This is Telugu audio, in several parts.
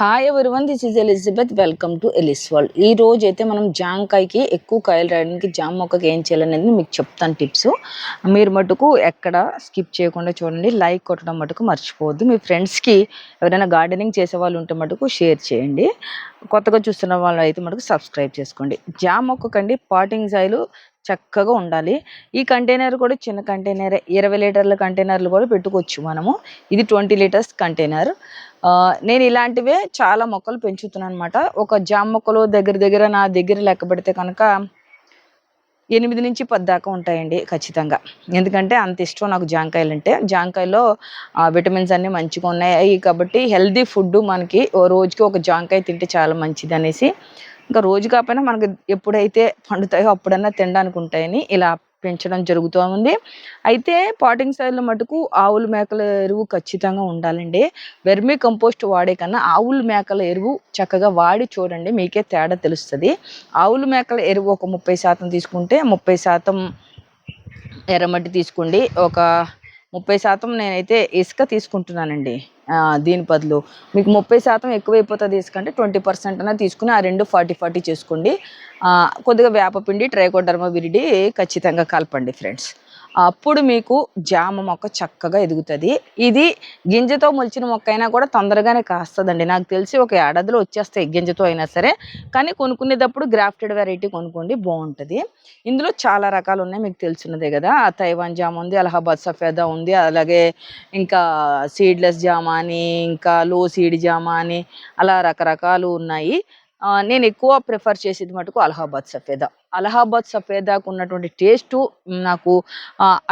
Hi everyone this is Elizabeth welcome to Eli's world ఈ రోజు అయితే మనం జాంకాయకి ఎక్కువ కాయలు రాయడానికి జామ మొక్కకి ఏం చేయాలనేది మీకు చెప్తాను టిప్స్ మీరు మటుకు ఎక్కడ స్కిప్ చేయకుండా చూడండి. లైక్ కొట్టడం మటుకు మర్చిపోవద్దు. మీ ఫ్రెండ్స్కి ఎవరైనా గార్డెనింగ్ చేసే వాళ్ళు ఉంటే మటుకు షేర్ చేయండి. కొత్తగా చూస్తున్న వాళ్ళు అయితే మటుకు సబ్స్క్రైబ్ చేసుకోండి. జామ మొక్కకండి పాటింగ్ సాయిలు చక్కగా ఉండాలి. ఈ కంటైనర్ కూడా చిన్న కంటైనర్ ఇరవై లీటర్ల కంటైనర్లు కూడా పెట్టుకోవచ్చు మనము. ఇది ట్వంటీ లీటర్స్ కంటైనర్ నేను ఇలాంటివే చాలా మొక్కలు పెంచుతున్నాను అనమాట ఒక జామ మొక్కలు దగ్గర దగ్గర నా దగ్గర లెక్క పెడితే కనుక ఎనిమిది నుంచి పది దాకా ఉంటాయండి ఖచ్చితంగా. ఎందుకంటే అంత ఇష్టం నాకు జాంకాయలు అంటే. జాంకాయలో విటమిన్స్ అన్నీ మంచిగా ఉన్నాయి. కాబట్టి హెల్దీ ఫుడ్ మనకి ఓ రోజుకి ఒక జాంకాయ తింటే చాలా మంచిది అనేసి. ఇంకా రోజు కాకపోయినా మనకు ఎప్పుడైతే పండుతాయో అప్పుడన్నా తినడానికి ఉంటాయని ఇలా పెంచడం జరుగుతూ ఉంది. అయితే పాటింగ్ స్థాయిలో మటుకు ఆవుల మేకల ఎరువు ఖచ్చితంగా ఉండాలండి. వెర్మీ కంపోస్ట్ వాడే కన్నా ఆవుల మేకల ఎరువు చక్కగా వాడి చూడండి మీకే తేడా తెలుస్తుంది. ఆవుల మేకల ఎరువు ఒక ముప్పై శాతం తీసుకుంటే ముప్పై శాతం ఎర్రమట్టి తీసుకోండి. ఒక ముప్పై శాతం నేనైతే ఇసుక తీసుకుంటున్నానండి. దీని బదులు మీకు ముప్పై శాతం ఎక్కువైపోతుంది తీసుకుంటే ట్వంటీ పర్సెంట్ అయినా తీసుకుని ఆ రెండు ఫార్టీ ఫార్టీ చేసుకోండి. కొద్దిగా వేపపిండి ట్రైకోడర్మ విరిడి ఖచ్చితంగా కలపండి ఫ్రెండ్స్ అప్పుడు మీకు జామ మొక్క చక్కగా ఎదుగుతుంది. ఇది గింజతో మొలిచిన మొక్క అయినా కూడా తొందరగానే కాస్తుందండి. నాకు తెలిసి ఒక ఏడాదిలో వచ్చేస్తాయి గింజతో అయినా సరే. కానీ కొనుక్కునేటప్పుడు గ్రాఫ్టెడ్ వెరైటీ కొనుక్కోండి బాగుంటుంది. ఇందులో చాలా రకాలు ఉన్నాయి మీకు తెలిసినదే కదా. తైవాన్ జామ ఉంది అలహాబాద్ సఫేదా ఉంది అలాగే ఇంకా సీడ్లెస్ జామ అని ఇంకా లో సీడ్ జామ అని అలా రకరకాలు ఉన్నాయి. నేను ఎక్కువ ప్రిఫర్ చేసేది మటుకు అలహాబాద్ సఫేదా. అలహాబాద్ సఫేదాకు ఉన్నటువంటి టేస్టు నాకు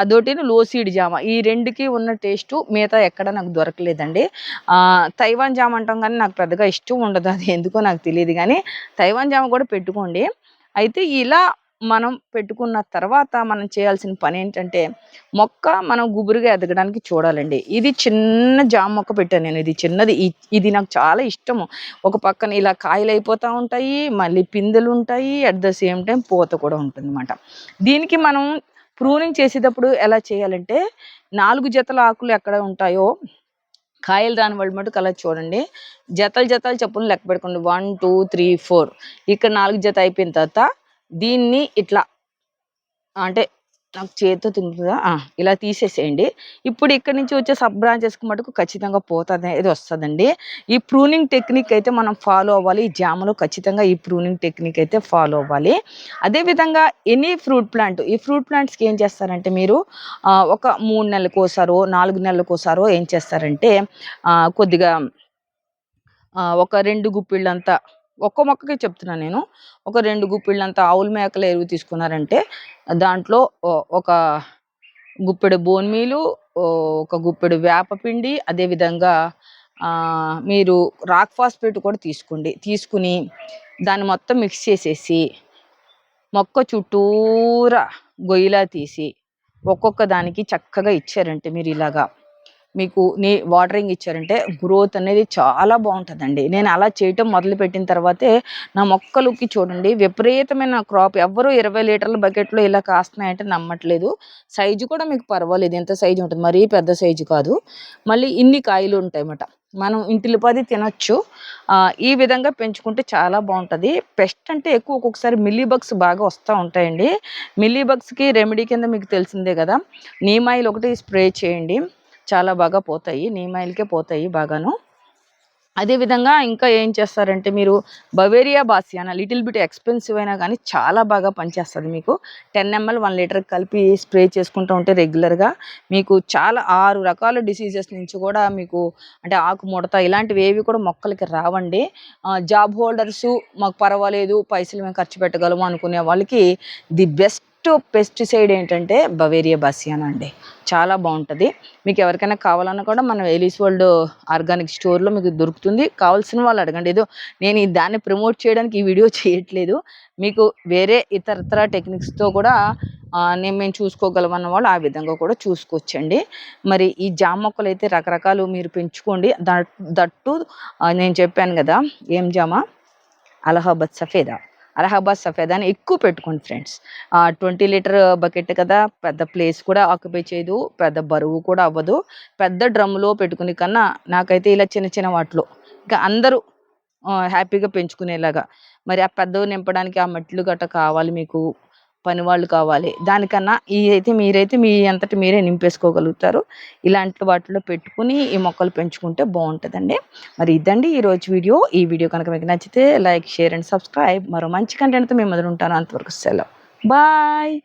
అదొకటి లో సీడ్ జామ. ఈ రెండుకి ఉన్న టేస్టు మిగతా ఎక్కడ నాకు దొరకలేదండి. తైవాన్ జామ అంటాం కానీ నాకు పెద్దగా ఇష్టం ఉండదు. అది ఎందుకో నాకు తెలియదు. కానీ తైవాన్ జామ కూడా పెట్టుకోండి. అయితే ఇలా మనం పెట్టుకున్న తర్వాత మనం చేయాల్సిన పని ఏంటంటే మొక్క మనం గుబురుగా ఎదగడానికి చూడాలండి. ఇది చిన్న జామ మొక్క పెట్టాను నేను. ఇది చిన్నది. ఇది నాకు చాలా ఇష్టము. ఒక పక్కన ఇలా కాయలు అయిపోతూ ఉంటాయి మళ్ళీ పిందెలు ఉంటాయి అట్ ద సేమ్ టైం పూత కూడా ఉంటుంది అనమాట దీనికి మనం ప్రూనింగ్ చేసేటప్పుడు ఎలా చేయాలంటే నాలుగు జతల ఆకులు ఎక్కడ ఉంటాయో కాయలు రాని వాళ్ళు మటుకు అలా చూడండి. జతలు జతలు చెప్పులు లెక్క పెట్టుకోండి. One two three four. ఇక్కడ నాలుగు జత అయిపోయిన తర్వాత దీన్ని ఇట్లా అంటే నాకు చేతితో తింటుందా? ఇలా తీసేసేయండి. ఇప్పుడు ఇక్కడ నుంచి వచ్చే సబ్ బ్రాంచెస్కి మటుకు ఖచ్చితంగా పోతుంది అనేది వస్తుందండి. ఈ ప్రూనింగ్ టెక్నిక్ అయితే మనం ఫాలో అవ్వాలి. ఈ జాములో ఖచ్చితంగా ఈ ప్రూనింగ్ టెక్నిక్ అయితే ఫాలో అవ్వాలి. అదేవిధంగా ఎనీ ఫ్రూట్ ప్లాంట్ ఈ ఫ్రూట్ ప్లాంట్స్కి ఏం చేస్తారంటే మీరు ఒక మూడు నెలలకు నాలుగు నెలలకు ఏం చేస్తారంటే కొద్దిగా ఒక రెండు గుప్పిళ్ళంతా ఒక్క మొక్కకి చెప్తున్నాను నేను. ఒక రెండు గుప్పిళ్ళంత ఆవుల మేకల ఎరువు తీసుకున్నారంటే దాంట్లో ఒక గుప్పెడు బోన్మీలు ఒక గుప్పెడు వేపపిండి అదేవిధంగా మీరు రాక్ ఫాస్ఫేట్ కూడా తీసుకోండి. తీసుకుని దాన్ని మొత్తం మిక్స్ చేసేసి మొక్క చుట్టూరా గొయ్యిలా తీసి ఒక్కొక్క దానికి చక్కగా ఇచ్చారంటే మీరు ఇలాగా. మీకు నీ వాటరింగ్ ఇచ్చారంటే గ్రోత్ అనేది చాలా బాగుంటుందండి. నేను అలా చేయటం మొదలుపెట్టిన తర్వాతే నా మొక్కలుకి చూడండి విపరీతమైన క్రాప్ ఎవరు ఇరవై లీటర్ల బకెట్లో ఇలా కాస్తున్నాయంటే నమ్మట్లేదు. సైజు కూడా మీకు పర్వాలేదు ఎంత సైజు ఉంటుంది? మరీ పెద్ద సైజు కాదు. మళ్ళీ ఇన్ని కాయలు ఉంటాయి అన్నమాట మనం ఇంటిలిపది తినొచ్చు. ఈ విధంగా పెంచుకుంటే చాలా బాగుంటుంది. పెస్ట్ అంటే ఎక్కువ ఒక్కొక్కసారి మిల్లీబగ్స్ బాగా వస్తూ ఉంటాయండి. మిల్లీబగ్స్కి రెమెడీ కింద మీకు తెలిసిందే కదా. నీమాయిల్ ఒకటి స్ప్రే చేయండి. చాలా బాగా పోతాయి. నీమాయిల్కే పోతాయి బాగాను. అదేవిధంగా ఇంకా ఏం చేస్తారంటే మీరు Beauveria bassiana little bit expensive అయినా కానీ చాలా బాగా పనిచేస్తుంది మీకు. టెన్ ఎంఎల్ వన్ లీటర్ కలిపి స్ప్రే చేసుకుంటూ ఉంటే రెగ్యులర్గా మీకు చాలా ఆరు రకాల డిసీజెస్ నుంచి కూడా మీకు అంటే ఆకు ముడత ఇలాంటివి ఏవి కూడా మొక్కలకి రావండి. జాబ్ హోల్డర్సు మాకు పర్వాలేదు పైసలు మేము ఖర్చు పెట్టగలము అనుకునే వాళ్ళకి ది బెస్ట్ పెస్టిసైడ్ ఏంటంటే బవేరియా బాసియానా అండి. చాలా బాగుంటుంది. మీకు ఎవరికైనా కావాలన్నా కూడా మనం ఎలీస్ వరల్డ్ ఆర్గానిక్ స్టోర్లో మీకు దొరుకుతుంది. కావాల్సిన వాళ్ళు అడగండి. ఏదో నేను దాన్ని ప్రమోట్ చేయడానికి ఈ వీడియో చేయట్లేదు. మీకు వేరే ఇతరతర టెక్నిక్స్తో కూడా నేను మేము చూసుకోగలమన్న వాళ్ళు ఆ విధంగా కూడా చూసుకోవచ్చండి. మరి ఈ జామ మొక్కలు అయితే రకరకాలు మీరు పెంచుకోండి. దట్టు నేను చెప్పాను కదా ఏం జామ? అలహాబాద్ సఫేదా. అలహాబాద్ సఫేదాని ఎక్కువ పెట్టుకోండి ఫ్రెండ్స్. ట్వంటీ లీటర్ బకెట్ కదా పెద్ద ప్లేస్ కూడా ఆక్యుపై చేయదు పెద్ద బరువు కూడా అవ్వదు. పెద్ద డ్రమ్లో పెట్టుకునే కన్నా నాకైతే ఇలా చిన్న చిన్న వాటిలో ఇంకా అందరూ హ్యాపీగా పెంచుకునేలాగా. మరి ఆ పెద్దవి నింపడానికి ఆ మట్లు గట్ట కావాలి మీకు? పని వాళ్ళు కావాలి. దానికన్నా ఈ అయితే మీరైతే మీ అంతటి మీరే నింపేసుకోగలుగుతారు. ఇలాంటి వాటిలో పెట్టుకుని ఈ మొక్కలు పెంచుకుంటే బాగుంటుందండి. మరి ఇదండి ఈరోజు వీడియో. ఈ వీడియో కనుక మీకు నచ్చితే లైక్ షేర్ అండ్ సబ్స్క్రైబ్. మరో మంచి కంటెంట్తో మేము మొదలు అంతవరకు సెలవు. బాయ్!